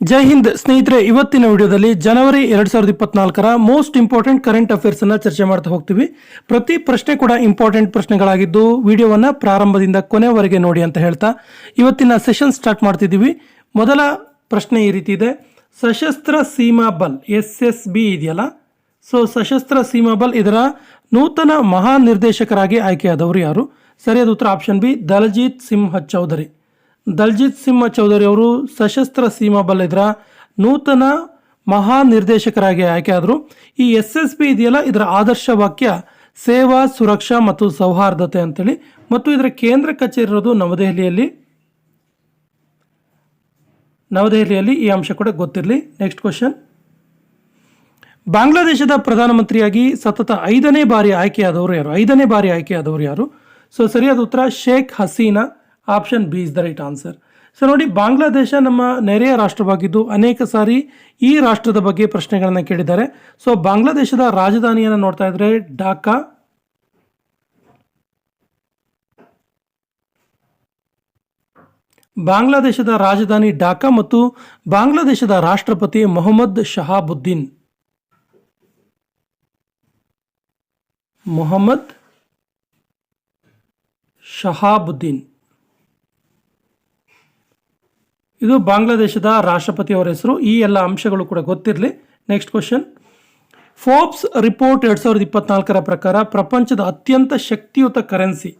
ಜೈ ಹಿಂದ್ ಸ್ನೇಹಿತರೆ, ಇವತ್ತಿನ ವಿಡಿಯೋದಲ್ಲಿ ಜನವರಿ ಎರಡ್ ಸಾವಿರದ ಇಪ್ಪತ್ನಾಲ್ಕರ ಮೋಸ್ಟ್ ಇಂಪಾರ್ಟೆಂಟ್ ಕರೆಂಟ್ ಅಫೇರ್ಸ್ ಅನ್ನ ಚರ್ಚೆ ಮಾಡ್ತಾ ಹೋಗ್ತೀವಿ. ಪ್ರತಿ ಪ್ರಶ್ನೆ ಕೂಡ ಇಂಪಾರ್ಟೆಂಟ್ ಪ್ರಶ್ನೆಗಳಾಗಿದ್ದು ವಿಡಿಯೋವನ್ನ ಪ್ರಾರಂಭದಿಂದ ಕೊನೆವರೆಗೆ ನೋಡಿ ಅಂತ ಹೇಳ್ತಾ ಇವತ್ತಿನ ಸೆಷನ್ ಸ್ಟಾರ್ಟ್ ಮಾಡ್ತಿದ್ದೀವಿ. ಮೊದಲ ಪ್ರಶ್ನೆ ಈ ರೀತಿ ಇದೆ. Sashastra Seema Bal, S S B ಇದೆಯಲ್ಲ? ಸೊ ಸಶಸ್ತ್ರ ಸೀಮಾ ಬಲ್ ಇದರ ನೂತನ ಮಹಾನಿರ್ದೇಶಕರಾಗಿ ಆಯ್ಕೆಯಾದವರು ಯಾರು? ಸರಿಯಾದ ಉತ್ತರ ಆಪ್ಷನ್ ಬಿ, ದಲಜೀತ್ ಸಿಂಹ ಚೌಧರಿ. ದಲ್ಜಿತ್ ಸಿಂಹ ಚೌಧರಿ ಅವರು ಸಶಸ್ತ್ರ ಸೀಮಾ ಬಲ್ ನೂತನ ನೂತನ ಮಹಾನಿರ್ದೇಶಕರಾಗಿ ಆಯ್ಕೆಯಾದರು ಈ ಎಸ್ ಎಸ್ ಪಿ ಇದೆಯಲ್ಲ, ಇದರ ಆದರ್ಶ ವಾಕ್ಯ ಸೇವಾ, ಸುರಕ್ಷಾ ಮತ್ತು ಸೌಹಾರ್ದತೆ ಅಂತೇಳಿ. ಮತ್ತು ಇದರ ಕೇಂದ್ರ ಕಚೇರಿ ಇರೋದು ನವದೆಹಲಿಯಲ್ಲಿ. ನವದೆಹಲಿಯಲ್ಲಿ ಈ ಅಂಶ ಕೂಡ ಗೊತ್ತಿರಲಿ. ನೆಕ್ಸ್ಟ್ ಕ್ವಶನ್ ಬಾಂಗ್ಲಾದೇಶದ ಪ್ರಧಾನಮಂತ್ರಿಯಾಗಿ ಸತತ ಐದನೇ ಬಾರಿ ಆಯ್ಕೆಯಾದವರು ಯಾರು? ಐದನೇ ಬಾರಿ ಆಯ್ಕೆಯಾದವರು ಯಾರು? ಸೊ ಸರಿಯಾದ ಉತ್ತರ, Sheikh Hasina. Option B is the right answer. So ನೋಡಿ, ಬಾಂಗ್ಲಾದೇಶ ನಮ್ಮ ನೆರೆಯ ರಾಷ್ಟ್ರವಾಗಿದ್ದು ಅನೇಕ ಸಾರಿ ಈ ರಾಷ್ಟ್ರದ ಬಗ್ಗೆ ಪ್ರಶ್ನೆಗಳನ್ನು ಕೇಳಿದ್ದಾರೆ. ಸೊ ಬಾಂಗ್ಲಾದೇಶದ ರಾಜಧಾನಿಯನ್ನು ನೋಡ್ತಾ ಇದ್ರೆ ಢಾಕಾ. ಬಾಂಗ್ಲಾದೇಶದ ರಾಜಧಾನಿ ಢಾಕಾ ಮತ್ತು ಬಾಂಗ್ಲಾದೇಶದ ರಾಷ್ಟ್ರಪತಿ ಮೊಹಮ್ಮದ್ ಶಹಾಬುದ್ದೀನ್. ಮೊಹಮ್ಮದ್ ಶಹಾಬುದ್ದೀನ್. ಇದು ಬಾಂಗ್ಲಾದೇಶದ ರಾಷ್ಟ್ರಪತಿ ಅವರ ಹೆಸರು. ಈ ಎಲ್ಲ ಅಂಶಗಳು ಕೂಡ ಗೊತ್ತಿರಲಿ. ನೆಕ್ಸ್ಟ್ ಕ್ವಶನ್ ಫೋರ್ಬ್ಸ್ ರಿಪೋರ್ಟ್ ಎರಡು ಸಾವಿರದ ಇಪ್ಪತ್ನಾಲ್ಕರ ಪ್ರಕಾರ ಪ್ರಪಂಚದ ಅತ್ಯಂತ ಶಕ್ತಿಯುತ ಕರೆನ್ಸಿ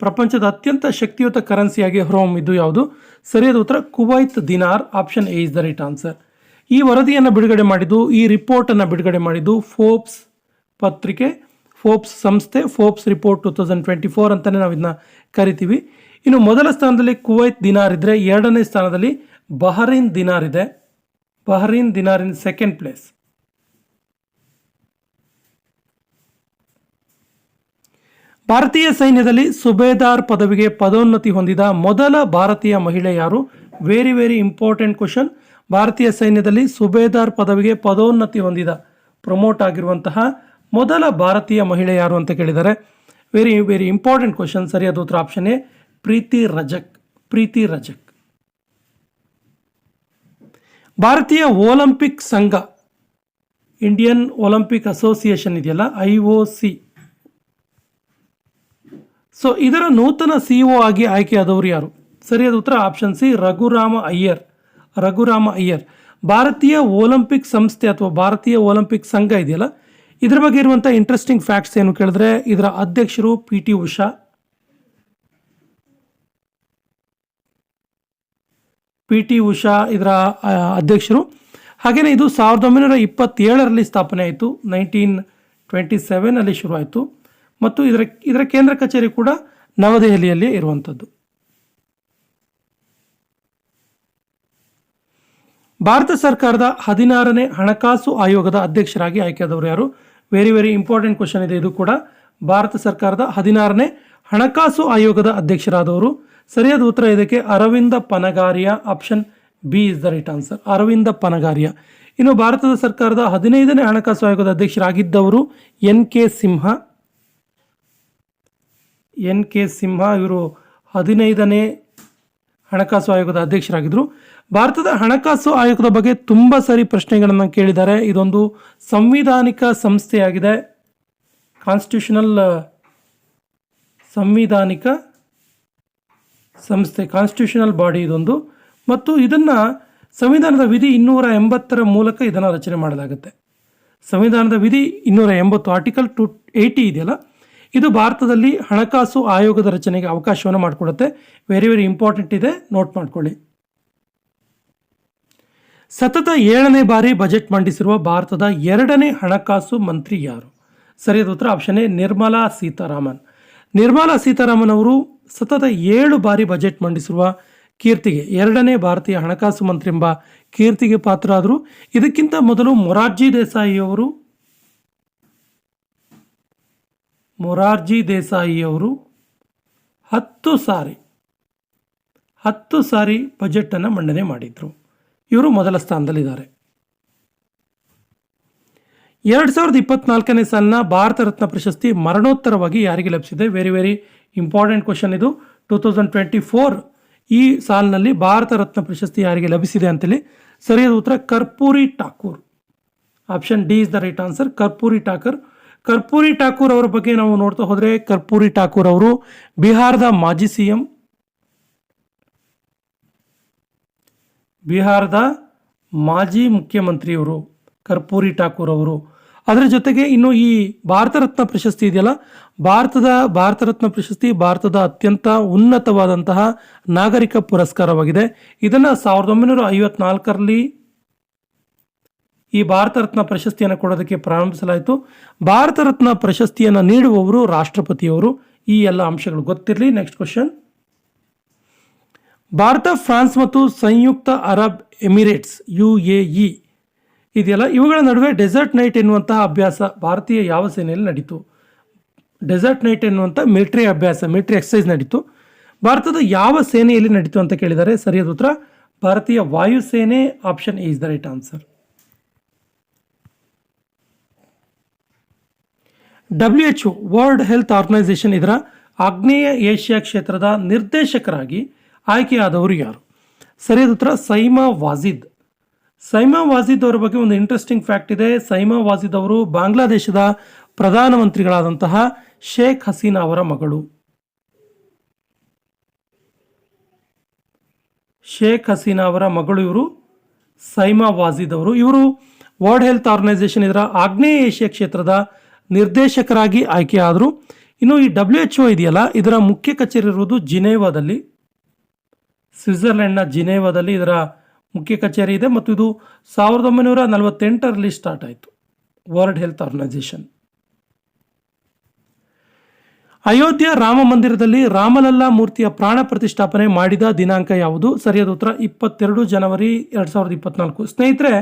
ಪ್ರಪಂಚದ ಅತ್ಯಂತ ಶಕ್ತಿಯುತ ಕರೆನ್ಸಿಯಾಗಿ ಹೊರಹೊಮ್ಮಿದ್ದು ಯಾವುದು? ಸರಿಯಾದ ಉತ್ತರ, Kuwait dinar. Option A is the right answer ಈ ವರದಿಯನ್ನು ಬಿಡುಗಡೆ ಮಾಡಿದ್ದು, ಈ ರಿಪೋರ್ಟನ್ನು ಬಿಡುಗಡೆ ಮಾಡಿದ್ದು ಫೋರ್ಬ್ಸ್ ಪತ್ರಿಕೆ ಫೋರ್ಬ್ಸ್ ಸಂಸ್ಥೆ Forbes report two thousand twenty four ಅಂತಲೇ ನಾವು ಇದನ್ನ ಕರಿತೀವಿ. ಇನ್ನು ಮೊದಲ ಸ್ಥಾನದಲ್ಲಿ ಕುವೈತ್ ದಿನಾರ್ ಇದ್ದರೆ ಎರಡನೇ ಸ್ಥಾನದಲ್ಲಿ ಬಹರೀನ್ ದಿನಾರ್ ಇದೆ. ಬಹರೀನ್ ದಿನಾರ್ ಇನ್ ಸೆಕೆಂಡ್ ಪ್ಲೇಸ್ ಭಾರತೀಯ ಸೈನ್ಯದಲ್ಲಿ ಸುಬೇದಾರ್ ಪದವಿಗೆ ಪದೋನ್ನತಿ ಹೊಂದಿದ ಮೊದಲ ಭಾರತೀಯ ಮಹಿಳೆ ಯಾರು? ವೆರಿ ವೆರಿ ಇಂಪಾರ್ಟೆಂಟ್ ಕ್ವಶನ್ ಭಾರತೀಯ ಸೈನ್ಯದಲ್ಲಿ ಸುಬೇದಾರ್ ಪದವಿಗೆ ಪದೋನ್ನತಿ ಹೊಂದಿದ ಪ್ರಮೋಟ್ ಆಗಿರುವಂತಹ ಮೊದಲ ಭಾರತೀಯ ಮಹಿಳೆ ಯಾರು ಅಂತ ಕೇಳಿದ್ದಾರೆ ವೆರಿ ವೆರಿ ಇಂಪಾರ್ಟೆಂಟ್ ಕ್ವಶನ್ ಸರಿಯಾದ ಉತ್ತರ ಆಪ್ಷನ್ ಎ ಪ್ರೀತಿ ರಜಕ್ ಪ್ರೀತಿ ರಜಕ್. ಭಾರತೀಯ ಒಲಿಂಪಿಕ್ ಸಂಘ, ಇಂಡಿಯನ್ ಒಲಿಂಪಿಕ್ ಅಸೋಸಿಯೇಷನ್ ಇದೆಯಲ್ಲ, ಐ ಒ ಸಿ. ಸೊ ಇದರ ನೂತನ ಸಿಇಒ ಆಗಿ ಆಯ್ಕೆಯಾದವರು ಯಾರು? ಸರಿಯಾದ ಉತ್ತರ. Option C Raghuram Iyer. Raghurama Iyer. ಭಾರತೀಯ ಒಲಿಂಪಿಕ್ ಸಂಸ್ಥೆ ಅಥವಾ ಭಾರತೀಯ ಒಲಿಂಪಿಕ್ ಸಂಘ ಇದೆಯಲ್ಲ, ಇದರ ಬಗ್ಗೆ ಇರುವಂಥ ಇಂಟ್ರೆಸ್ಟಿಂಗ್ ಫ್ಯಾಕ್ಟ್ಸ್ ಏನು ಕೇಳಿದ್ರೆ, ಇದರ ಅಧ್ಯಕ್ಷರು P T Usha. P T Usha ಇದರ ಅಧ್ಯಕ್ಷರು. ಹಾಗೆಯೇ ಇದು ಸಾವಿರದ ಒಂಬೈನೂರ ಇಪ್ಪತ್ತೇಳರಲ್ಲಿ ಸ್ಥಾಪನೆ ಆಯಿತು, ನೈನ್ಟೀನ್ ಟ್ವೆಂಟಿ ಸೆವೆನಲ್ಲಿ ಶುರುವಾಯಿತು. ಮತ್ತು ಇದರ ಇದರ ಕೇಂದ್ರ ಕಚೇರಿ ಕೂಡ ನವದೆಹಲಿಯಲ್ಲಿ ಇರುವಂಥದ್ದು. ಭಾರತ ಸರ್ಕಾರದ ಹದಿನಾರನೇ ಹಣಕಾಸು ಆಯೋಗದ ಅಧ್ಯಕ್ಷರಾಗಿ ಆಯ್ಕೆಯಾದವರು ಯಾರು? ವೆರಿ ವೆರಿ ಇಂಪಾರ್ಟೆಂಟ್ ಕ್ವಶನ್ ಇದೆ. ಇದು ಕೂಡ ಭಾರತ ಸರ್ಕಾರದ ಹದಿನಾರನೇ ಹಣಕಾಸು ಆಯೋಗದ ಅಧ್ಯಕ್ಷರಾದವರು. ಸರಿಯಾದ ಉತ್ತರ ಇದಕ್ಕೆ Arvind Panagariya option B is the right answer Arvind Panagariya. ಇನ್ನು ಭಾರತದ ಸರ್ಕಾರದ ಹದಿನೈದನೇ ಹಣಕಾಸು ಆಯೋಗದ ಅಧ್ಯಕ್ಷರಾಗಿದ್ದವರು N K Singh. N K Singh ಇವರು ಹದಿನೈದನೇ ಹಣಕಾಸು ಆಯೋಗದ ಅಧ್ಯಕ್ಷರಾಗಿದ್ದರು. ಭಾರತದ ಹಣಕಾಸು ಆಯೋಗದ ಬಗ್ಗೆ ತುಂಬ ಸರಿ ಪ್ರಶ್ನೆಗಳನ್ನು ಕೇಳಿದ್ದಾರೆ. ಇದೊಂದು ಸಂವಿಧಾನಿಕ ಸಂಸ್ಥೆಯಾಗಿದೆ. ಕಾನ್ಸ್ಟಿಟ್ಯೂಷನಲ್ ಸಂವಿಧಾನಿಕ ಸಂಸ್ಥೆ ಕಾನ್ಸ್ಟಿಟ್ಯೂಷನಲ್ ಬಾಡಿ ಇದೊಂದು. ಮತ್ತು ಇದನ್ನು ಸಂವಿಧಾನದ ವಿಧಿ ಇನ್ನೂರ ಎಂಬತ್ತರ ಮೂಲಕ ಇದನ್ನು ರಚನೆ ಮಾಡಲಾಗುತ್ತೆ. ಸಂವಿಧಾನದ ವಿಧಿ ಇನ್ನೂರ ಎಂಬತ್ತು ಆರ್ಟಿಕಲ್ ಟು ಏಯ್ಟಿ ಇದೆಯಲ್ಲ? ಇದು ಭಾರತದಲ್ಲಿ ಹಣಕಾಸು ಆಯೋಗದ ರಚನೆಗೆ ಅವಕಾಶವನ್ನು ಮಾಡಿಕೊಡುತ್ತೆ. ವೆರಿ ವೆರಿ ಇಂಪಾರ್ಟೆಂಟ್ ಇದೆ. ನೋಟ್ ಮಾಡ್ಕೊಳ್ಳಿ. ಸತತ ಏಳನೇ ಬಾರಿ ಬಜೆಟ್ ಮಂಡಿಸಿರುವ ಭಾರತದ ಎರಡನೇ ಹಣಕಾಸು ಮಂತ್ರಿ ಯಾರು? ಸರಿಯಾದ ಉತ್ತರ ಆಪ್ಷನ್ ಎ ನಿರ್ಮಲಾ ಸೀತಾರಾಮನ್. ನಿರ್ಮಲಾ ಸೀತಾರಾಮನ್ ಅವರು ಸತತ ಏಳು ಬಾರಿ ಬಜೆಟ್ ಮಂಡಿಸಿರುವ ಕೀರ್ತಿಗೆ ಎರಡನೇ ಭಾರತೀಯ ಹಣಕಾಸು ಮಂತ್ರಿ ಎಂಬ ಕೀರ್ತಿಗೆ ಪಾತ್ರರಾದರು. ಇದಕ್ಕಿಂತ ಮೊದಲು ಮೊರಾರ್ಜಿ ದೇಸಾಯಿ ಅವರು ಮೊರಾರ್ಜಿ ದೇಸಾಯಿ ಅವರು ಹತ್ತು ಸಾರಿ ಹತ್ತು ಸಾರಿ ಬಜೆಟನ್ನು ಮಂಡನೆ ಮಾಡಿದರು. ಇವರು ಮೊದಲ ಸ್ಥಾನದಲ್ಲಿದ್ದಾರೆ. ಎರಡು ಸಾವಿರದ ಇಪ್ಪತ್ನಾಲ್ಕನೇ ಸಾಲಿನ ಭಾರತ ರತ್ನ ಪ್ರಶಸ್ತಿ ಮರಣೋತ್ತರವಾಗಿ ಯಾರಿಗೆ ಲಭಿಸಿದೆ? ವೆರಿ ವೆರಿ ಇಂಪಾರ್ಟೆಂಟ್ ಕ್ವಶನ್ ಇದು. ಟೂ ತೌಸಂಡ್ ಟ್ವೆಂಟಿ ಫೋರ್ ಈ ಸಾಲಿನಲ್ಲಿ ಭಾರತ ರತ್ನ ಪ್ರಶಸ್ತಿ ಯಾರಿಗೆ ಲಭಿಸಿದೆ ಅಂತೇಳಿ ಸರಿಯಾದ ಉತ್ತರ Karpoori Thakur. Option D is the right answer Karpoori Thakur. Karpoori Thakur ಅವರ ಬಗ್ಗೆ ನಾವು ನೋಡ್ತಾ ಹೋದರೆ ಕರ್ಪೂರಿ ಠಾಕೂರ್ ಅವರು ಬಿಹಾರದ ಮಾಜಿ ಸಿ ಎಂ ಬಿಹಾರದ ಮಾಜಿ ಮುಖ್ಯಮಂತ್ರಿಯವರು ಕರ್ಪೂರಿ ಠಾಕೂರ್ ಅವರು. ಅದರ ಜೊತೆಗೆ ಇನ್ನು ಈ ಭಾರತ ರತ್ನ ಪ್ರಶಸ್ತಿ ಇದೆಯಲ್ಲ? ಭಾರತದ, ಭಾರತ ರತ್ನ ಪ್ರಶಸ್ತಿ ಭಾರತದ ಅತ್ಯಂತ ಉನ್ನತವಾದಂತಹ ನಾಗರಿಕ ಪುರಸ್ಕಾರವಾಗಿದೆ. ಇದನ್ನು ಸಾವಿರದ ಒಂಬೈನೂರ ಐವತ್ನಾಲ್ಕರಲ್ಲಿ ಈ ಭಾರತ ರತ್ನ ಪ್ರಶಸ್ತಿಯನ್ನು ಕೊಡೋದಕ್ಕೆ ಪ್ರಾರಂಭಿಸಲಾಯಿತು. ಭಾರತ ರತ್ನ ಪ್ರಶಸ್ತಿಯನ್ನು ನೀಡುವವರು ರಾಷ್ಟ್ರಪತಿಯವರು. ಈ ಎಲ್ಲ ಅಂಶಗಳು ಗೊತ್ತಿರಲಿ. ನೆಕ್ಸ್ಟ್ ಕ್ವಶನ್ ಭಾರತ, ಫ್ರಾನ್ಸ್ ಮತ್ತು ಸಂಯುಕ್ತ Arab Emirates, U A E. ಇದೆಯಲ್ಲ, ಇವುಗಳ ನಡುವೆ ಡೆಸರ್ಟ್ ನೈಟ್ ಎನ್ನುವಂತಹ ಅಭ್ಯಾಸ ಭಾರತೀಯ ಯಾವ ಸೇನೆಯಲ್ಲಿ ನಡೀತು? ಡೆಸರ್ಟ್ ನೈಟ್ ಎನ್ನುವಂಥ ಮಿಲಿಟರಿ ಅಭ್ಯಾಸ ಮಿಲಿಟರಿ ಎಕ್ಸಸೈಸ್ ನಡೀತು. ಭಾರತದ ಯಾವ ಸೇನೆಯಲ್ಲಿ ನಡೀತು ಅಂತ ಕೇಳಿದ್ದಾರೆ ಸರಿಯಾದ ಉತ್ತರ, ಭಾರತೀಯ ವಾಯುಸೇನೆ option is the right answer W H World Health Organization ಇದರ ಆಗ್ನೇಯ ಏಷ್ಯಾ ಕ್ಷೇತ್ರದ ನಿರ್ದೇಶಕರಾಗಿ ಆಯ್ಕೆಯಾದವರು ಯಾರು? ಸರಿಯಾದ ಉತ್ತರ, ಸೈಮಾ ವಾಜಿದ್ ಸೈಮಾ ವಾಜಿದ್ ಅವರ ಬಗ್ಗೆ ಒಂದು ಇಂಟ್ರೆಸ್ಟಿಂಗ್ ಫ್ಯಾಕ್ಟ್ ಇದೆ. ಸೈಮಾ ವಾಜಿದ್ ಅವರು ಬಾಂಗ್ಲಾದೇಶದ ಪ್ರಧಾನಮಂತ್ರಿಗಳಾದಂತಹ ಶೇಖ್ ಹಸೀನಾ ಅವರ ಮಗಳು. ಶೇಖ್ ಹಸೀನಾ ಅವರ ಮಗಳು ಇವರು, ಸೈಮಾ ವಾಜಿದ್ ಅವರು. ಇವರು ವರ್ಲ್ಡ್ ಹೆಲ್ತ್ ಆರ್ಗನೈಸೇಷನ್ ಇದರ ಆಗ್ನೇಯ ಏಷ್ಯಾ ಕ್ಷೇತ್ರದ ನಿರ್ದೇಶಕರಾಗಿ ಆಯ್ಕೆಯಾದರು ಇನ್ನು ಈ ಡಬ್ಲ್ಯೂ ಎಚ್ ಒ ಇದೆಯಲ್ಲ, ಇದರ ಮುಖ್ಯ ಕಚೇರಿ ಇರುವುದು ಜಿನೇವಾದಲ್ಲಿ. ಸ್ವಿಟ್ಜರ್ಲೆಂಡ್ನ ಜಿನೇವಾದಲ್ಲಿ ಇದರ ಮುಖ್ಯ ಕಚೇರಿ ಇದೆ ಮತ್ತು ಇದು ಸಾವಿರದ ಒಂಬೈನೂರ ನಲವತ್ತೆಂಟರಲ್ಲಿ ಸ್ಟಾರ್ಟ್ ಆಯಿತು. World Health Organization Ayodhya Rama ಮಂದಿರದಲ್ಲಿ ರಾಮಲಲ್ಲಾ ಮೂರ್ತಿಯ ಪ್ರಾಣ ಪ್ರತಿಷ್ಠಾಪನೆ ಮಾಡಿದ ದಿನಾಂಕ ಯಾವುದು? ಸರಿಯಾದ ಉತ್ತರ, ಇಪ್ಪತ್ತೆರಡು ಜನವರಿ ಎರಡು ಸಾವಿರದ ಇಪ್ಪತ್ನಾಲ್ಕು. ಸ್ನೇಹಿತರೆ,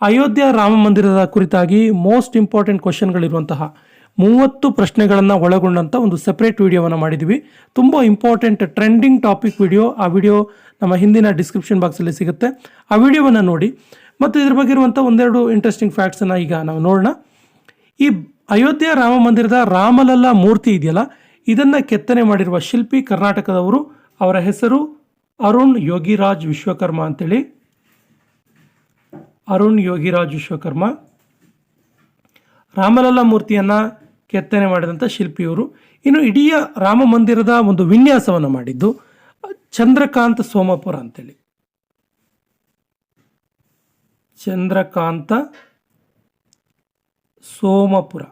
ಅಯೋಧ್ಯೆ ರಾಮ ಮಂದಿರದ ಕುರಿತಾಗಿ ಮೋಸ್ಟ್ ಇಂಪಾರ್ಟೆಂಟ್ ಕ್ವಶನ್ಗಳಿರುವಂತಹ ಮೂವತ್ತು ಪ್ರಶ್ನೆಗಳನ್ನು ಒಳಗೊಂಡಂಥ ಒಂದು ಸೆಪ್ರೇಟ್ ವಿಡಿಯೋವನ್ನು ಮಾಡಿದ್ದೀವಿ ತುಂಬ ಇಂಪಾರ್ಟೆಂಟ್ ಟ್ರೆಂಡಿಂಗ್ ಟಾಪಿಕ್ ವಿಡಿಯೋ ಆ ವಿಡಿಯೋ ನಮ್ಮ ಹಿಂದಿನ ಡಿಸ್ಕ್ರಿಪ್ಷನ್ ಬಾಕ್ಸಲ್ಲಿ ಸಿಗುತ್ತೆ. ಆ ವಿಡಿಯೋವನ್ನು ನೋಡಿ. ಮತ್ತು ಇದ್ರ ಬಗ್ಗೆ ಇರುವಂಥ ಒಂದೆರಡು ಇಂಟ್ರೆಸ್ಟಿಂಗ್ ಫ್ಯಾಕ್ಟ್ಸನ್ನು ಈಗ ನಾವು ನೋಡೋಣ. ಈ ಅಯೋಧ್ಯೆ ರಾಮ ಮಂದಿರದ ರಾಮಲಲ್ಲ ಮೂರ್ತಿ ಇದೆಯಲ್ಲ, ಇದನ್ನು ಕೆತ್ತನೆ ಮಾಡಿರುವ ಶಿಲ್ಪಿ ಕರ್ನಾಟಕದವರು, ಅವರ ಹೆಸರು ಅರುಣ್ ಯೋಗಿರಾಜ್ ವಿಶ್ವಕರ್ಮ ಅಂತೇಳಿ. ಅರುಣ್ ಯೋಗಿರಾಜ್ ವಿಶ್ವಕರ್ಮ. ರಾಮಲಲ್ಲ ಮೂರ್ತಿಯನ್ನು ಕೆತ್ತನೆ ಮಾಡಿದಂಥ ಶಿಲ್ಪಿಯವರು. ಇನ್ನು ಇಡೀ ರಾಮ ಮಂದಿರದ ಒಂದು ವಿನ್ಯಾಸವನ್ನು ಮಾಡಿದ್ದು, ಚಂದ್ರಕಾಂತ ಸೋಮಪುರ ಅಂತೇಳಿ. ಚಂದ್ರಕಾಂತ ಸೋಮಪುರ.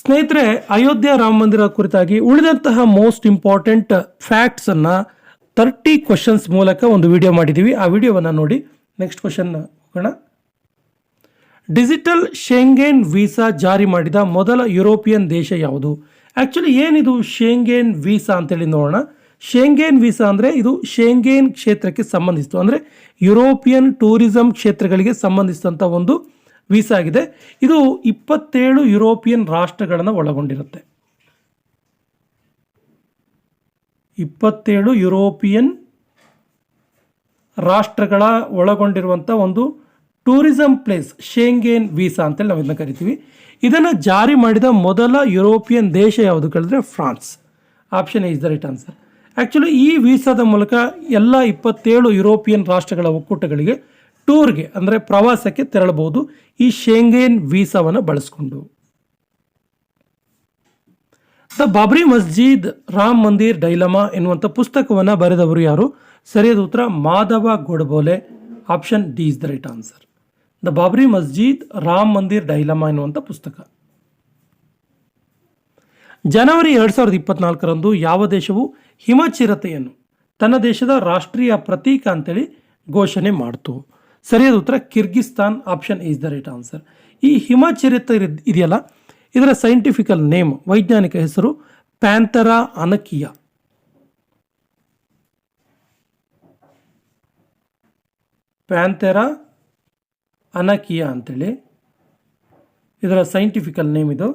ಸ್ನೇಹಿತರೆ, ಅಯೋಧ್ಯೆ ರಾಮ ಮಂದಿರ ಕುರಿತಾಗಿ ಉಳಿದಂತಹ ಮೋಸ್ಟ್ ಇಂಪಾರ್ಟೆಂಟ್ ಫ್ಯಾಕ್ಟ್ಸ್ ಅನ್ನ ತರ್ಟಿ ಕ್ವಶನ್ಸ್ ಮೂಲಕ ಒಂದು ವಿಡಿಯೋ ಮಾಡಿದ್ದೀವಿ ಆ ವಿಡಿಯೋವನ್ನು ನೋಡಿ ನೆಕ್ಸ್ಟ್ ಕ್ವಶನ್ ಹೋಗೋಣ. ಡಿಜಿಟಲ್ ಶೇಂಗೇನ್ ವೀಸಾ ಜಾರಿ ಮಾಡಿದ ಮೊದಲ ಯುರೋಪಿಯನ್ ದೇಶ ಯಾವುದು? ಆ್ಯಕ್ಚುಲಿ ಏನಿದು ಶೇಂಗೇನ್ ವೀಸಾ ಅಂತೇಳಿ ನೋಡೋಣ. ಶೇಂಗೇನ್ ವೀಸಾ ಅಂದರೆ ಇದು ಶೇಂಗೇನ್ ಕ್ಷೇತ್ರಕ್ಕೆ ಸಂಬಂಧಿಸಿತು ಅಂದರೆ ಯುರೋಪಿಯನ್ ಟೂರಿಸಂ ಕ್ಷೇತ್ರಗಳಿಗೆ ಸಂಬಂಧಿಸಿದಂಥ ಒಂದು ವೀಸಾ ಆಗಿದೆ. ಇದು ಇಪ್ಪತ್ತೇಳು ಯುರೋಪಿಯನ್ ರಾಷ್ಟ್ರಗಳನ್ನು ಒಳಗೊಂಡಿರುತ್ತೆ. ಇಪ್ಪತ್ತೇಳು ಯುರೋಪಿಯನ್ ರಾಷ್ಟ್ರಗಳ ಒಳಗೊಂಡಿರುವಂಥ ಒಂದು ಟೂರಿಸಂ ಪ್ಲೇಸ್, ಶೇಂಗೇನ್ ವೀಸಾ ಅಂತೇಳಿ ನಾವು ಇದನ್ನು ಕರಿತೀವಿ. ಇದನ್ನು ಜಾರಿ ಮಾಡಿದ ಮೊದಲ ಯುರೋಪಿಯನ್ ದೇಶ ಯಾವುದು ಕೇಳಿದ್ರೆ France. Option is the right answer actually ಈ ವೀಸಾದ ಮೂಲಕ ಎಲ್ಲ ಇಪ್ಪತ್ತೇಳು ಯುರೋಪಿಯನ್ ರಾಷ್ಟ್ರಗಳ ಒಕ್ಕೂಟಗಳಿಗೆ ಟೂರ್ಗೆ ಅಂದರೆ ಪ್ರವಾಸಕ್ಕೆ ತೆರಳಬಹುದು ಈ ಶೇಂಗೇನ್ ವೀಸಾವನ್ನು ಬಳಸಿಕೊಂಡು. ದ ಬಾಬ್ರಿ ಮಸ್ಜಿದ್, ರಾಮ್ ಮಂದಿರ್, ಡೈಲಮಾ ಎನ್ನುವಂಥ ಪುಸ್ತಕವನ್ನು ಬರೆದವರು ಯಾರು? ಸರಿಯಾದ ಉತ್ತರ, Madhav Godbole. Option D is the right answer the Babri Masjid Ram Mandir dilemma ಎನ್ನುವಂಥ ಪುಸ್ತಕ. ಜನವರಿ ಎರಡು ಸಾವಿರದ ಇಪ್ಪತ್ನಾಲ್ಕರಂದು ಯಾವ ದೇಶವು ಹಿಮಚಿರತೆಯನ್ನು ತನ್ನ ದೇಶದ ರಾಷ್ಟ್ರೀಯ ಪ್ರತೀಕ ಅಂತೇಳಿ ಘೋಷಣೆ ಮಾಡಿತು. ಸರಿಯಾದ ಉತ್ತರ Kyrgyzstan, option is the right answer. ಈ ಹಿಮಚಿರತೆ ಇದ್- ಇದೆಯಲ್ಲ? ಇದರ ಸೈಂಟಿಫಿಕಲ್ ನೇಮ್, ವೈಜ್ಞಾನಿಕ ಹೆಸರು ಪ್ಯಾಂಥರಾ ಅನಕಿಯಾ. ಪ್ಯಾಂಥೆರಾ ಅನಕಿಯಾ ಅಂತೇಳಿ. ಇದರ ಸೈಂಟಿಫಿಕಲ್ ನೇಮ್ ಇದು.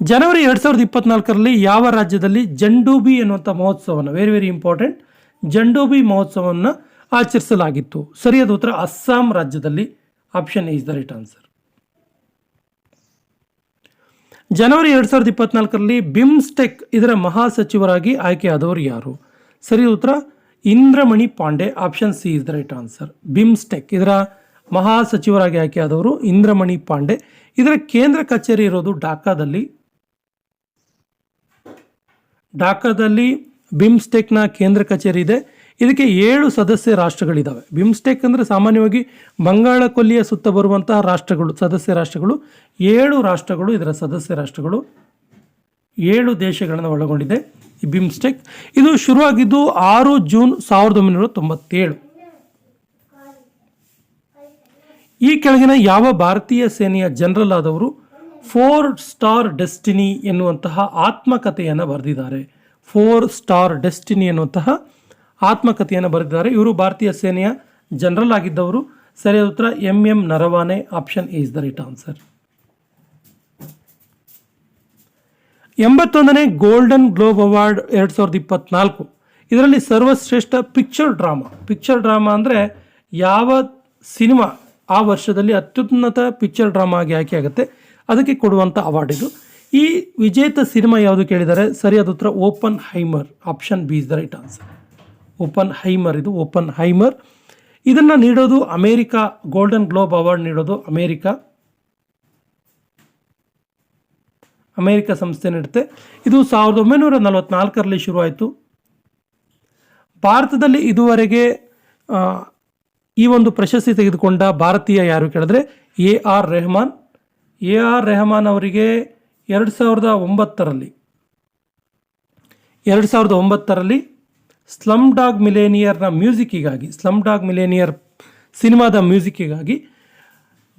ಜನವರಿ ಎರಡು ಸಾವಿರದ ಇಪ್ಪತ್ನಾಲ್ಕರಲ್ಲಿ ಯಾವ ರಾಜ್ಯದಲ್ಲಿ ಜಂಡೂಬಿ ಎನ್ನುವಂಥ ಮಹೋತ್ಸವವನ್ನು ವೆರಿ ವೆರಿ ಇಂಪಾರ್ಟೆಂಟ್ ಜಂಡೂಬಿ ಮಹೋತ್ಸವವನ್ನು ಆಚರಿಸಲಾಗಿತ್ತು? ಸರಿಯಾದ ಉತ್ತರ ಅಸ್ಸಾಂ ರಾಜ್ಯದಲ್ಲಿ. Option is the right answer ಜನವರಿ ಎರಡು ಸಾವಿರದ ಇಪ್ಪತ್ನಾಲ್ಕರಲ್ಲಿ ಬಿಮ್ಸ್ಟೆಕ್ ಇದರ ಮಹಾಸಚಿವರಾಗಿ ಆಯ್ಕೆಯಾದವರು ಯಾರು? ಸರಿಯಾದ ಉತ್ತರ Indramani Pandey option C is the right answer BIMSTEC ಇದರ ಮಹಾಸಚಿವರಾಗಿ ಆಯ್ಕೆಯಾದವರು ಇಂದ್ರಮಣಿ ಪಾಂಡೆ. ಇದರ ಕೇಂದ್ರ ಕಚೇರಿ ಇರೋದು ಢಾಕಾದಲ್ಲಿ. ಢಾಕಾದಲ್ಲಿ ಬಿಮ್ಸ್ಟೆಕ್ನ ಕೇಂದ್ರ ಕಚೇರಿ ಇದೆ. ಇದಕ್ಕೆ ಏಳು ಸದಸ್ಯ ರಾಷ್ಟ್ರಗಳಿದ್ದಾವೆ ಬಿಮ್ಸ್ಟೆಕ್ ಅಂದರೆ ಸಾಮಾನ್ಯವಾಗಿ ಬಂಗಾಳ ಕೊಲ್ಲಿಯ ಸುತ್ತ ಬರುವಂತಹ ರಾಷ್ಟ್ರಗಳು, ಸದಸ್ಯ ರಾಷ್ಟ್ರಗಳು. ಏಳು ರಾಷ್ಟ್ರಗಳು ಇದರ ಸದಸ್ಯ ರಾಷ್ಟ್ರಗಳು. ಏಳು ದೇಶಗಳನ್ನು ಒಳಗೊಂಡಿದೆ. ಈ ಬಿಮ್ಸ್ಟೆಕ್ ಇದು ಶುರುವಾಗಿದ್ದು ಆರು ಜೂನ್ ಸಾವಿರದ ಒಂಬೈನೂರ ತೊಂಬತ್ತೇಳು. ಈ ಕೆಳಗಿನ ಯಾವ ಭಾರತೀಯ ಸೇನೆಯ ಜನರಲ್ ಆದವರು ಫೋರ್ ಸ್ಟಾರ್ ಡೆಸ್ಟಿನಿ ಎನ್ನುವಂತಹ ಆತ್ಮಕಥೆಯನ್ನು ಬರೆದಿದ್ದಾರೆ. ಫೋರ್ ಸ್ಟಾರ್ ಡೆಸ್ಟಿನಿ ಎನ್ನುವಂತಹ ಆತ್ಮಕಥೆಯನ್ನು ಬರೆದಿದ್ದಾರೆ. ಇವರು ಭಾರತೀಯ ಸೇನೆಯ ಜನರಲ್ ಆಗಿದ್ದವರು. ಸರಿಯಾದ ಉತ್ತರ M M Naravane option is the right answer ಎಂಬತ್ತೊಂದನೇ golden globe award ಎರಡು ಸಾವಿರದ ಇಪ್ಪತ್ನಾಲ್ಕು. ಇದರಲ್ಲಿ ಸರ್ವಶ್ರೇಷ್ಠ ಪಿಕ್ಚರ್ ಡ್ರಾಮಾ ಪಿಕ್ಚರ್ ಡ್ರಾಮಾ ಅಂದರೆ ಯಾವ ಸಿನಿಮಾ ಆ ವರ್ಷದಲ್ಲಿ ಅತ್ಯುನ್ನತ ಪಿಕ್ಚರ್ ಡ್ರಾಮಾ ಆಗಿ ಆಯ್ಕೆ ಆಗುತ್ತೆ, ಅದಕ್ಕೆ ಕೊಡುವಂಥ ಅವಾರ್ಡ್ ಇದು. ಈ ವಿಜೇತ ಸಿನಿಮಾ ಯಾವುದು ಕೇಳಿದರೆ? ಸರಿಯಾದ ಉತ್ತರ Oppenheimer option B is the right answer Oppenheimer ಇದು ಓಪನ್ ಹೈಮರ್ ಇದನ್ನು ನೀಡೋದು ಅಮೇರಿಕಾ ಗೋಲ್ಡನ್ ಗ್ಲೋಬ್ ಅವಾರ್ಡ್ ನೀಡೋದು ಅಮೇರಿಕಾ. ಅಮೇರಿಕ ಸಂಸ್ಥೆ ನೀಡುತ್ತೆ ಇದು ಸಾವಿರದ ಒಂಬೈನೂರ ನಲವತ್ನಾಲ್ಕರಲ್ಲಿ ಶುರುವಾಯಿತು. ಭಾರತದಲ್ಲಿ ಇದುವರೆಗೆ ಈ ಒಂದು ಪ್ರಶಸ್ತಿ ತೆಗೆದುಕೊಂಡ ಭಾರತೀಯ ಯಾರು ಕೇಳಿದ್ರೆ, A R Rahman. A R Rahman ಅವರಿಗೆ ಎರಡು ಸಾವಿರದ ಒಂಬತ್ತರಲ್ಲಿ, ಎರಡು ಸಾವಿರದ ಒಂಬತ್ತರಲ್ಲಿ ಸ್ಲಮ್ ಡಾಗ್ ಮಿಲೇನಿಯರ್ನ ಮ್ಯೂಸಿಕ್ಕಿಗಾಗಿ, ಸ್ಲಮ್ ಡಾಗ್ ಮಿಲೇನಿಯರ್ ಸಿನಿಮಾದ ಮ್ಯೂಸಿಕ್ಕಿಗಾಗಿ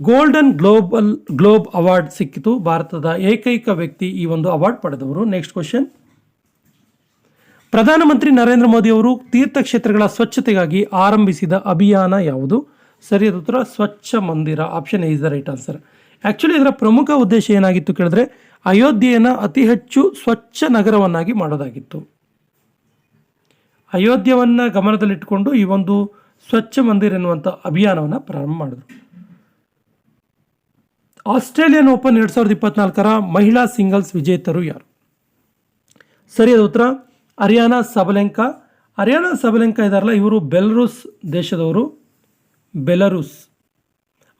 ಗೋಲ್ಡನ್ ಗ್ಲೋಬಲ್ ಗ್ಲೋಬ್ ಅವಾರ್ಡ್ ಸಿಕ್ಕಿತು. ಭಾರತದ ಏಕೈಕ ವ್ಯಕ್ತಿ ಈ ಒಂದು ಅವಾರ್ಡ್ ಪಡೆದವರು. ನೆಕ್ಸ್ಟ್ ಕ್ವಶನ್ ಪ್ರಧಾನಮಂತ್ರಿ ನರೇಂದ್ರ ಮೋದಿ ಅವರು ತೀರ್ಥಕ್ಷೇತ್ರಗಳ ಸ್ವಚ್ಛತೆಗಾಗಿ ಆರಂಭಿಸಿದ ಅಭಿಯಾನ ಯಾವುದು? ಸರಿಯಾದ ಉತ್ತರ Swachh Mandir. Option is the right answer actually ಇದರ ಪ್ರಮುಖ ಉದ್ದೇಶ ಏನಾಗಿತ್ತು ಕೇಳಿದ್ರೆ, ಅಯೋಧ್ಯೆಯನ್ನು ಅತಿ ಹೆಚ್ಚು ಸ್ವಚ್ಛ ನಗರವನ್ನಾಗಿ ಮಾಡೋದಾಗಿತ್ತು. ಅಯೋಧ್ಯೆಯನ್ನು ಗಮನದಲ್ಲಿಟ್ಟುಕೊಂಡು ಈ ಒಂದು ಸ್ವಚ್ಛ ಮಂದಿರ ಎನ್ನುವಂಥ ಅಭಿಯಾನವನ್ನು ಪ್ರಾರಂಭ ಮಾಡಿದ್ರು. ಆಸ್ಟ್ರೇಲಿಯನ್ ಓಪನ್ ಎರಡು ಸಾವಿರದ ಇಪ್ಪತ್ನಾಲ್ಕರ ಮಹಿಳಾ ಸಿಂಗಲ್ಸ್ ವಿಜೇತರು ಯಾರು? ಸರಿಯಾದ ಉತ್ತರ. ಅರಿಯಾನಾ ಸಬಲೆಂಕ. ಹರಿಯಾಣ ಸಬಲೆಂಕ ಇದಾರಲ್ಲ, ಇವರು ಬೆಲರುಸ್ ದೇಶದವರು. ಬೆಲರೂಸ್.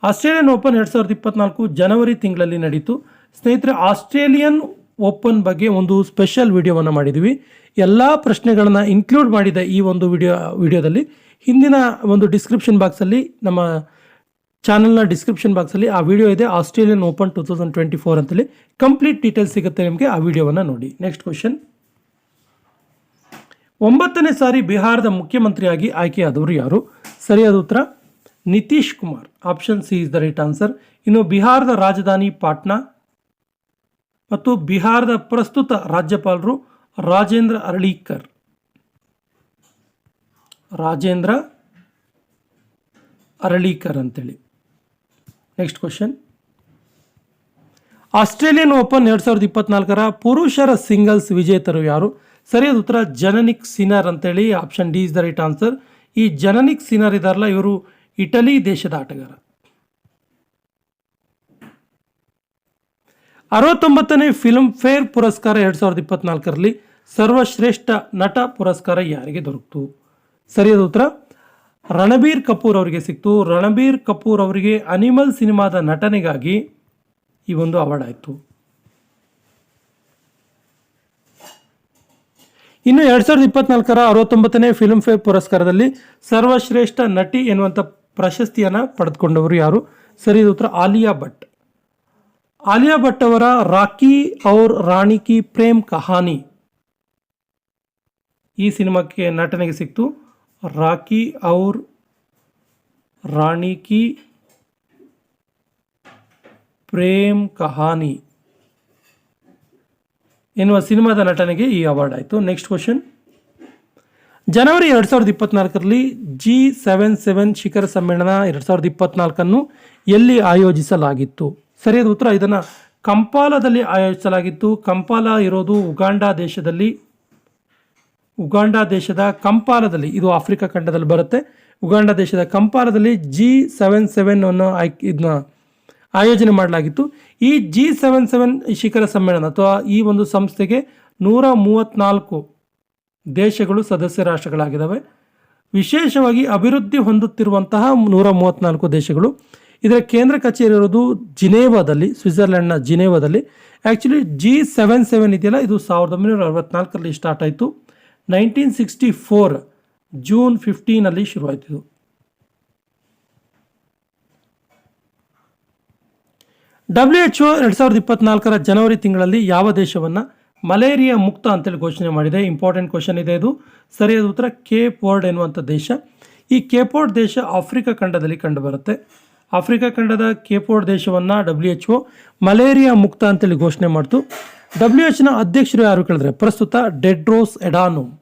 ಆಸ್ಟ್ರೇಲಿಯನ್ ಓಪನ್ ಎರಡು ಸಾವಿರದ ಇಪ್ಪತ್ನಾಲ್ಕು ಜನವರಿ ತಿಂಗಳಲ್ಲಿ ನಡೀತು. ಸ್ನೇಹಿತರೆ, ಆಸ್ಟ್ರೇಲಿಯನ್ ಓಪನ್ ಬಗ್ಗೆ ಒಂದು ಸ್ಪೆಷಲ್ ವಿಡಿಯೋವನ್ನು ಮಾಡಿದ್ವಿ. ಎಲ್ಲ ಪ್ರಶ್ನೆಗಳನ್ನು ಇನ್ಕ್ಲೂಡ್ ಮಾಡಿದ ಈ ಒಂದು ವಿಡಿಯೋ, ವಿಡಿಯೋದಲ್ಲಿ ಹಿಂದಿನ ಒಂದು ಡಿಸ್ಕ್ರಿಪ್ಷನ್ ಬಾಕ್ಸಲ್ಲಿ ನಮ್ಮ ಚಾನಲ್ನ ಡಿಸ್ಕ್ರಿಪ್ಷನ್ ಬಾಕ್ಸಲ್ಲಿ ಆ ವಿಡಿಯೋ ಇದೆ. Australian Open two thousand twenty four ಅಂತೇಳಿ ಕಂಪ್ಲೀಟ್ ಡೀಟೇಲ್ಸ್ ಸಿಗುತ್ತೆ ನಿಮಗೆ ಆ ವಿಡಿಯೋವನ್ನು ನೋಡಿ. ನೆಕ್ಸ್ಟ್ ಕ್ವಶನ್ ಒಂಬತ್ತನೇ ಸಾರಿ ಬಿಹಾರದ ಮುಖ್ಯಮಂತ್ರಿಯಾಗಿ ಆಯ್ಕೆಯಾದವರು ಯಾರು? ಸರಿಯಾದ ಉತ್ತರ? Nitish Kumar. Option C is the right answer ಇನ್ನು ಬಿಹಾರದ ರಾಜಧಾನಿ ಪಾಟ್ನಾ ಮತ್ತು ಬಿಹಾರದ ಪ್ರಸ್ತುತ ರಾಜ್ಯಪಾಲರು ರಾಜೇಂದ್ರ ಅರಳೀಕರ್. ರಾಜೇಂದ್ರ ಅರಳೀಕರ್ ಅಂತೇಳಿ. ನೆಕ್ಸ್ಟ್ ಕ್ವಶನ್ ಆಸ್ಟ್ರೇಲಿಯನ್ ಓಪನ್ ಎರಡು ಸಾವಿರದ ಇಪ್ಪತ್ನಾಲ್ಕರ ಪುರುಷರ ಸಿಂಗಲ್ಸ್ ವಿಜೇತರು ಯಾರು? ಸರಿಯಾದ ಉತ್ತರ ಜನನಿಕ್ ಸಿನರ್ ಅಂತೇಳಿ option D is the right answer ಈ ಜನನಿಕ್ ಸಿನರ್ ಇದಾರಲ್ಲ, ಇವರು ಇಟಲಿ ದೇಶದ ಆಟಗಾರ. ಅರವತ್ತೊಂಬತ್ತನೇ ಫಿಲ್ಮ್ ಫೇರ್ ಪುರಸ್ಕಾರ ಎರಡು ಸಾವಿರದ ಇಪ್ಪತ್ನಾಲ್ಕರಲ್ಲಿ ಸರ್ವಶ್ರೇಷ್ಠ ನಟ ಪುರಸ್ಕಾರ ಯಾರಿಗೆ ದೊರಕಿತು? ಸರಿಯಾದ ಉತ್ತರ ರಣಬೀರ್ ಕಪೂರ್ ಅವರಿಗೆ ಸಿಕ್ತು. ರಣಬೀರ್ ಕಪೂರ್ ಅವರಿಗೆ ಅನಿಮಲ್ ಸಿನಿಮಾದ ನಟನೆಗಾಗಿ ಈ ಒಂದು ಅವಾರ್ಡ್ ಆಯಿತು. ಇನ್ನು ಎರಡು ಸಾವಿರದ ಇಪ್ಪತ್ನಾಲ್ಕರ ಅರವತ್ತೊಂಬತ್ತನೇ ಫಿಲ್ಮ್ ಫೇರ್ ಪುರಸ್ಕಾರದಲ್ಲಿ ಸರ್ವಶ್ರೇಷ್ಠ ನಟಿ ಎನ್ನುವಂಥ ಪ್ರಶಸ್ತಿಯನ್ನು ಪಡೆದುಕೊಂಡವರು ಯಾರು? ಸರಿ ಉತ್ತರ ಆಲಿಯಾ ಭಟ್. ಆಲಿಯಾ ಭಟ್ ಅವರ ರಾಕಿ ಔರ್ ರಾಣಿ ಕಿ ಪ್ರೇಮ್ ಕಹಾನಿ ಈ ಸಿನಿಮಾಕ್ಕೆ ನಟನೆಗೆ ಸಿಕ್ತು. ರಾಕಿ ಔರ್ ರಾಣಿ ಕಿ ಪ್ರೇಮ್ ಕಹಾನಿ. ಎನ್ನುವ ಸಿನಿಮಾದ ನಟನೆಗೆ ಈ ಅವಾರ್ಡ್ ಆಯಿತು. ನೆಕ್ಸ್ಟ್ ಕ್ವಶನ್ ಜನವರಿ ಎರಡು ಸಾವಿರದ ಇಪ್ಪತ್ನಾಲ್ಕರಲ್ಲಿ ಜಿ ಸೆವೆನ್ ಸೆವೆನ್ ಶಿಖರ ಸಮ್ಮೇಳನ ಎರಡು ಸಾವಿರದ ಇಪ್ಪತ್ನಾಲ್ಕನ್ನು ಎಲ್ಲಿ ಆಯೋಜಿಸಲಾಗಿತ್ತು? ಸರಿಯಾದ ಉತ್ತರ ಇದನ್ನು ಕಂಪಾಲದಲ್ಲಿ ಆಯೋಜಿಸಲಾಗಿತ್ತು. ಕಂಪಾಲ ಇರೋದು ಉಗಾಂಡಾ ದೇಶದಲ್ಲಿ ಉಗಾಂಡಾ ದೇಶದ ಕಂಪಾಲದಲ್ಲಿ, ಇದು ಆಫ್ರಿಕಾ ಖಂಡದಲ್ಲಿ ಬರುತ್ತೆ. ಉಗಾಂಡಾ ದೇಶದ ಕಂಪಾಲದಲ್ಲಿ ಜಿ ಸೆವೆನ್ ಸೆವೆನ್ ಅನ್ನು ಆಯ್ಕೆ ಇದನ್ನ ಆಯೋಜನೆ ಮಾಡಲಾಗಿತ್ತು. ಈ ಜಿ ಸೆವೆನ್ ಸೆವೆನ್ ಶಿಖರ ಸಮ್ಮೇಳನ ಅಥವಾ ಈ ಒಂದು ಸಂಸ್ಥೆಗೆ ನೂರ ಮೂವತ್ತ್ನಾಲ್ಕು ದೇಶಗಳು ಸದಸ್ಯ ರಾಷ್ಟ್ರಗಳಾಗಿದ್ದಾವೆ. ವಿಶೇಷವಾಗಿ ಅಭಿವೃದ್ಧಿ ಹೊಂದುತ್ತಿರುವಂತಹ ನೂರ ಮೂವತ್ತ್ನಾಲ್ಕು ದೇಶಗಳು. ಇದರ ಕೇಂದ್ರ ಕಚೇರಿ ಇರೋದು ಜಿನೇವಾದಲ್ಲಿ, ಸ್ವಿಟ್ಜರ್ಲೆಂಡ್ನ ಜಿನೇವಾದಲ್ಲಿ. ಆ್ಯಕ್ಚುಲಿ ಜಿ ಸೆವೆನ್ ಸೆವೆನ್ ಇದೆಯಲ್ಲ, ಇದು ಸಾವಿರದ ಒಂಬೈನೂರ ಅರವತ್ನಾಲ್ಕರಲ್ಲಿ ಸ್ಟಾರ್ಟ್ ಆಯಿತು. ನೈನ್ಟೀನ್ ಸಿಕ್ಸ್ಟಿ ಫೋರ್ ಜೂನ್ ಫಿಫ್ಟೀನಲ್ಲಿ ಶುರುವಾಯಿತು. ಡಬ್ಲ್ಯೂ ಎಚ್ ಒ ಎರಡು ಸಾವಿರದ ಇಪ್ಪತ್ನಾಲ್ಕರ ಜನವರಿ ತಿಂಗಳಲ್ಲಿ ಯಾವ ದೇಶವನ್ನು ಮಲೇರಿಯಾ ಮುಕ್ತ ಅಂತೇಳಿ ಘೋಷಣೆ ಮಾಡಿದೆ? ಇಂಪಾರ್ಟೆಂಟ್ ಕ್ವಶನ್ ಇದೆ ಇದು. ಸರಿಯಾದ ಉತ್ತರ, ಕೇಪ್ ವರ್ಡ್ ಎನ್ನುವಂಥ ದೇಶ. ಈ ಕೇಪೋರ್ಡ್ ದೇಶ ಆಫ್ರಿಕಾ ಖಂಡದಲ್ಲಿ ಕಂಡುಬರುತ್ತೆ. ಆಫ್ರಿಕಾ ಖಂಡದ ಕೇಪೋರ್ಡ್ ದೇಶವನ್ನು ಡಬ್ಲ್ಯೂ ಎಚ್ ಒ ಮಲೇರಿಯಾ ಮುಕ್ತ ಅಂತೇಳಿ ಘೋಷಣೆ ಮಾಡ್ತು. ಡಬ್ಲ್ಯೂ ಎಚ್ನ ಅಧ್ಯಕ್ಷರು ಯಾರು ಕೇಳಿದ್ರೆ? ಪ್ರಸ್ತುತ ಡೆಡ್ರೋಸ್ ಎಡಾನೋ.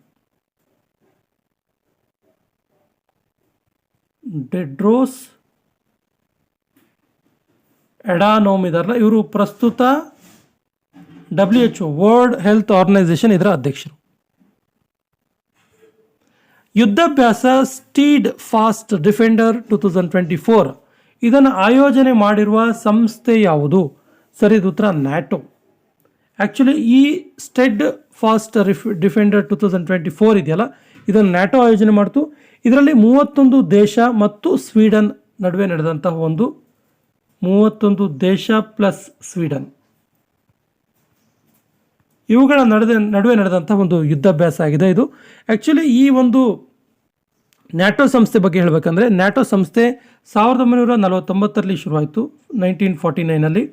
ಡೆಡ್ರೋಸ್ ಎಡಾನೋಮ್ ಇದಾರಲ್ಲ, ಇವರು ಪ್ರಸ್ತುತ W H world health organisation ಇದರ ಅಧ್ಯಕ್ಷರು. ಯುದ್ಧಾಭ್ಯಾಸ steadfast defender two thousand twenty four ಇದನ್ನು ಆಯೋಜನೆ ಮಾಡಿರುವ ಸಂಸ್ಥೆ ಯಾವುದು? ಸರಿದ ಉತ್ತರ ನ್ಯಾಟೋ. ಆ್ಯಕ್ಚುಲಿ ಈ stead fast ರಿಫ್ Defender two thousand twenty four ಇದೆಯಲ್ಲ, ಇದನ್ನು ನ್ಯಾಟೋ ಆಯೋಜನೆ ಮಾಡ್ತು. ಇದರಲ್ಲಿ ಮೂವತ್ತೊಂದು ದೇಶ ಮತ್ತು ಸ್ವೀಡನ್ ನಡುವೆ ನಡೆದಂತಹ ಒಂದು ಮೂವತ್ತೊಂದು ದೇಶ ಪ್ಲಸ್ ಸ್ವೀಡನ್. ಇವುಗಳ ನಡೆದ ನಡುವೆ ನಡೆದಂಥ ಒಂದು ಯುದ್ಧಾಭ್ಯಾಸ ಆಗಿದೆ ಇದು. ಆ್ಯಕ್ಚುಲಿ ಈ ಒಂದು ನ್ಯಾಟೋ ಸಂಸ್ಥೆ ಬಗ್ಗೆ ಹೇಳಬೇಕಂದ್ರೆ, ನ್ಯಾಟೋ ಸಂಸ್ಥೆ ಸಾವಿರದ ಒಂಬೈನೂರ ನಲವತ್ತೊಂಬತ್ತರಲ್ಲಿ ಶುರುವಾಯಿತು, ನೈನ್ಟೀನ್ ಫಾರ್ಟಿ ನೈನಲ್ಲಿ.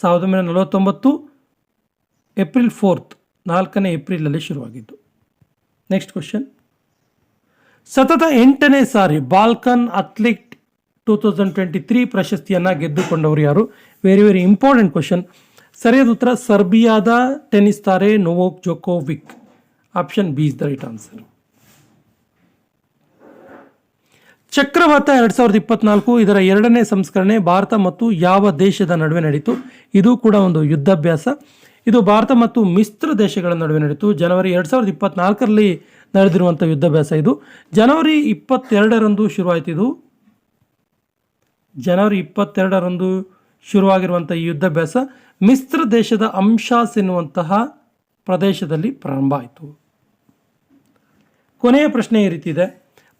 ಸಾವಿರದ ಒಂಬೈನೂರ ನಲವತ್ತೊಂಬತ್ತು, ಏಪ್ರಿಲ್ ಫೋರ್ತ್, ನಾಲ್ಕನೇ ಏಪ್ರಿಲಲ್ಲಿ ಶುರುವಾಗಿದ್ದು. ನೆಕ್ಸ್ಟ್ ಕ್ವಶನ್ ಸತತ ಎಂಟನೇ ಸಾರಿ Balkan athlete two thousand twenty three ಪ್ರಶಸ್ತಿಯನ್ನು ಗೆದ್ದುಕೊಂಡವರು ಯಾರು? ವೆರಿ ವೆರಿ ಇಂಪಾರ್ಟೆಂಟ್ ಕ್ವಶನ್ ಸರಿಯಾದ ಉತ್ತರ, ಸರ್ಬಿಯಾದ ಟೆನ್ನಿಸ್ ತಾರೆ Novak Djokovic. Option B is the right answer Chakravata ಎರಡು ಸಾವಿರದ ಇಪ್ಪತ್ನಾಲ್ಕು ಇದರ ಎರಡನೇ ಸಂಸ್ಕರಣೆ ಭಾರತ ಮತ್ತು ಯಾವ ದೇಶದ ನಡುವೆ ನಡೀತು? ಇದು ಕೂಡ ಒಂದು ಯುದ್ಧಾಭ್ಯಾಸ. ಇದು ಭಾರತ ಮತ್ತು ಮಿಸ್ತ್ರ ದೇಶಗಳ ನಡುವೆ ನಡೆಯಿತು. ಜನವರಿ ಎರಡು ಸಾವಿರದ ಇಪ್ಪತ್ನಾಲ್ಕರಲ್ಲಿ ನಡೆದಿರುವಂಥ ಯುದ್ಧಾಭ್ಯಾಸ ಇದು. ಜನವರಿ ಇಪ್ಪತ್ತೆರಡರಂದು ಶುರುವಾಯಿತು ಇದು. ಜನವರಿ ಇಪ್ಪತ್ತೆರಡರಂದು ಶುರುವಾಗಿರುವಂಥ ಈ ಯುದ್ಧಾಭ್ಯಾಸ ಮಿಸ್ತ್ರ ದೇಶದ ಅಂಶಾಸ್ ಎನ್ನುವಂತಹ ಪ್ರದೇಶದಲ್ಲಿ ಪ್ರಾರಂಭ ಆಯಿತು. ಕೊನೆಯ ಪ್ರಶ್ನೆ ಈ ರೀತಿ ಇದೆ.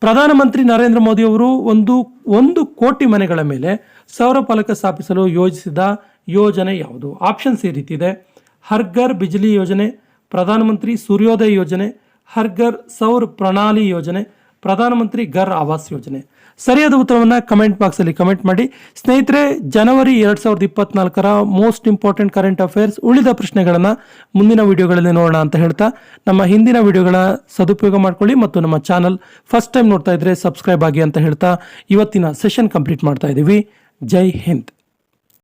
ಪ್ರಧಾನಮಂತ್ರಿ ನರೇಂದ್ರ ಮೋದಿ ಅವರು ಒಂದು ಒಂದು ಕೋಟಿ ಮನೆಗಳ ಮೇಲೆ ಸೌರ ಫಲಕ ಸ್ಥಾಪಿಸಲು ಯೋಜಿಸಿದ ಯೋಜನೆ ಯಾವುದು? ಆಪ್ಷನ್ಸ್ ಈ ರೀತಿ ಇದೆ. ಹರ್ಘರ್ ಬಿಜ್ಲಿ ಯೋಜನೆ ಪ್ರಧಾನಮಂತ್ರಿ ಸೂರ್ಯೋದಯ ಯೋಜನೆ ಹರ್ ಘರ್ ಸೌರ್ ಪ್ರಣಾಲಿ ಯೋಜನೆ ಪ್ರಧಾನಮಂತ್ರಿ ಘರ್ ಆವಾಸ್ ಯೋಜನೆ. ಸರಿಯಾದ ಉತ್ತರವನ್ನು ಕಮೆಂಟ್ ಬಾಕ್ಸಲ್ಲಿ ಕಮೆಂಟ್ ಮಾಡಿ. ಸ್ನೇಹಿತರೆ, ಜನವರಿ ಎರಡು ಸಾವಿರದ ಇಪ್ಪತ್ನಾಲ್ಕರ ಮೋಸ್ಟ್ ಇಂಪಾರ್ಟೆಂಟ್ ಕರೆಂಟ್ ಅಫೇರ್ಸ್ ಉಳಿದ ಪ್ರಶ್ನೆಗಳನ್ನು ಮುಂದಿನ ವಿಡಿಯೋಗಳಲ್ಲಿ ನೋಡೋಣ ಅಂತ ಹೇಳ್ತಾ, ನಮ್ಮ ಹಿಂದಿನ ವಿಡಿಯೋಗಳ ಸದುಪಯೋಗ ಮಾಡ್ಕೊಳ್ಳಿ ಮತ್ತು ನಮ್ಮ ಚಾನಲ್ ಫಸ್ಟ್ ಟೈಮ್ ನೋಡ್ತಾ ಇದ್ರೆ ಸಬ್ಸ್ಕ್ರೈಬ್ ಆಗಿ ಅಂತ ಹೇಳ್ತಾ, ಇವತ್ತಿನ ಸೆಷನ್ ಕಂಪ್ಲೀಟ್ ಮಾಡ್ತಾ ಇದ್ದೀವಿ ಜೈ ಹಿಂದ್.